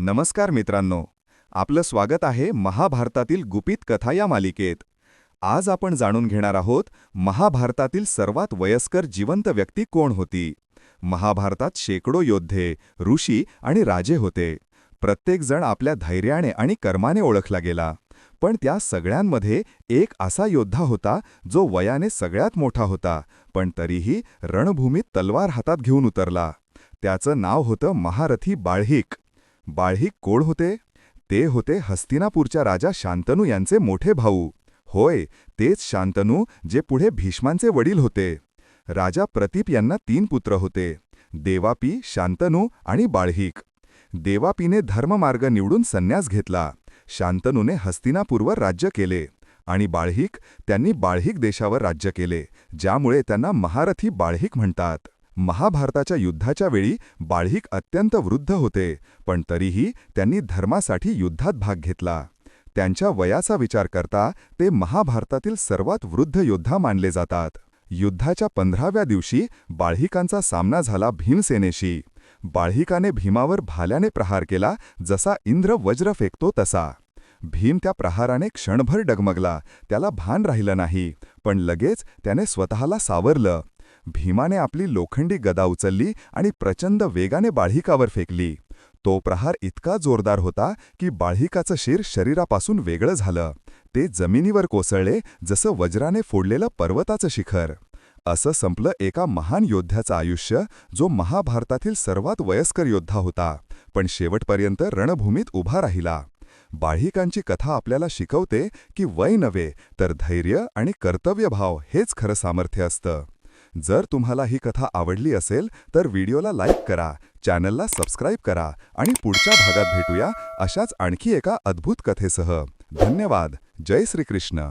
नमस्कार मित्रांनो. आपलं स्वागत आहे महाभारतातील गुपित कथा या मालिकेत. आज आपण जाणून घेणार आहोत महाभारतातील सर्वात वयस्कर जिवंत व्यक्ती कोण होती? महाभारतात शेकडो योद्धे ऋषी आणि राजे होते. प्रत्येकजण आपल्या धैर्याने आणि कर्माने ओळखला गेला. पण त्या सगळ्यांमध्ये एक असा योद्धा होता जो वयाने सगळ्यात मोठा होता पण तरीही रणभूमीत तलवार हातात घेऊन उतरला. त्याचं नाव होतं महारथी बाळहिक. बाळही कोण होते. ते होते हस्तिनापूरच्या राजा शांतनू यांचे मोठे भाऊ. होय तेच शांतनू जे पुढे भीष्मांचे वडील होते. राजा प्रतीप यांना तीन पुत्र होते. देवापी शांतनू आणि बाळहिक. देवापीने धर्ममार्ग निवडून संन्यास घेतला. शांतनूने हस्तिनापूरवर राज्य केले आणि बाळहिक त्यांनी बाळहिक देशावर राज्य केले ज्यामुळे त्यांना महारथी बाळहिक म्हणतात. महाभारताच्या युद्धाच्या वेळी बाळहिक अत्यंत वृद्ध होते पण तरीही त्यांनी धर्मासाठी युद्धात भाग घेतला. त्यांच्या वयाचा विचार करता ते महाभारतातील सर्वात वृद्ध योद्धा मानले जातात. युद्धाच्या पंधराव्या दिवशी बाळहिकांचा सामना झाला भीमसेनेशी. बाळहिकाने भीमावर भाल्याने प्रहार केला जसा इंद्र वज्र फेकतो तसा. भीम त्या प्रहाराने क्षणभर डगमगला त्याला भान राहिलं नाही पण लगेच त्याने स्वतःला सावरलं. भीमाने आपली लोखंडी गदा उचलली आणि प्रचंड वेगाने बाळहिकावर फेकली. तो प्रहार इतका जोरदार होता की बाळहिकाचं शिर शरीरापासून वेगळं झालं. ते जमिनीवर कोसळले जसं वज्राने फोडलेलं पर्वताचं शिखर. असं संपलं एका महान योद्ध्याचं आयुष्य जो महाभारतातील सर्वात वयस्कर योद्धा होता पण शेवटपर्यंत रणभूमीत उभा राहिला. बाळहिकांची कथा आपल्याला शिकवते की वय नव्हे तर धैर्य आणि कर्तव्यभाव हेच खरं सामर्थ्य असतं. जर तुम्हाला ही कथा आवडली असेल तर व्हिडिओला लाईक करा चॅनलला सबस्क्राईब करा आणि पुढच्या भागात भेटूया अशाच आणखी एका अद्भुत कथेसह. धन्यवाद. जय श्रीकृष्ण.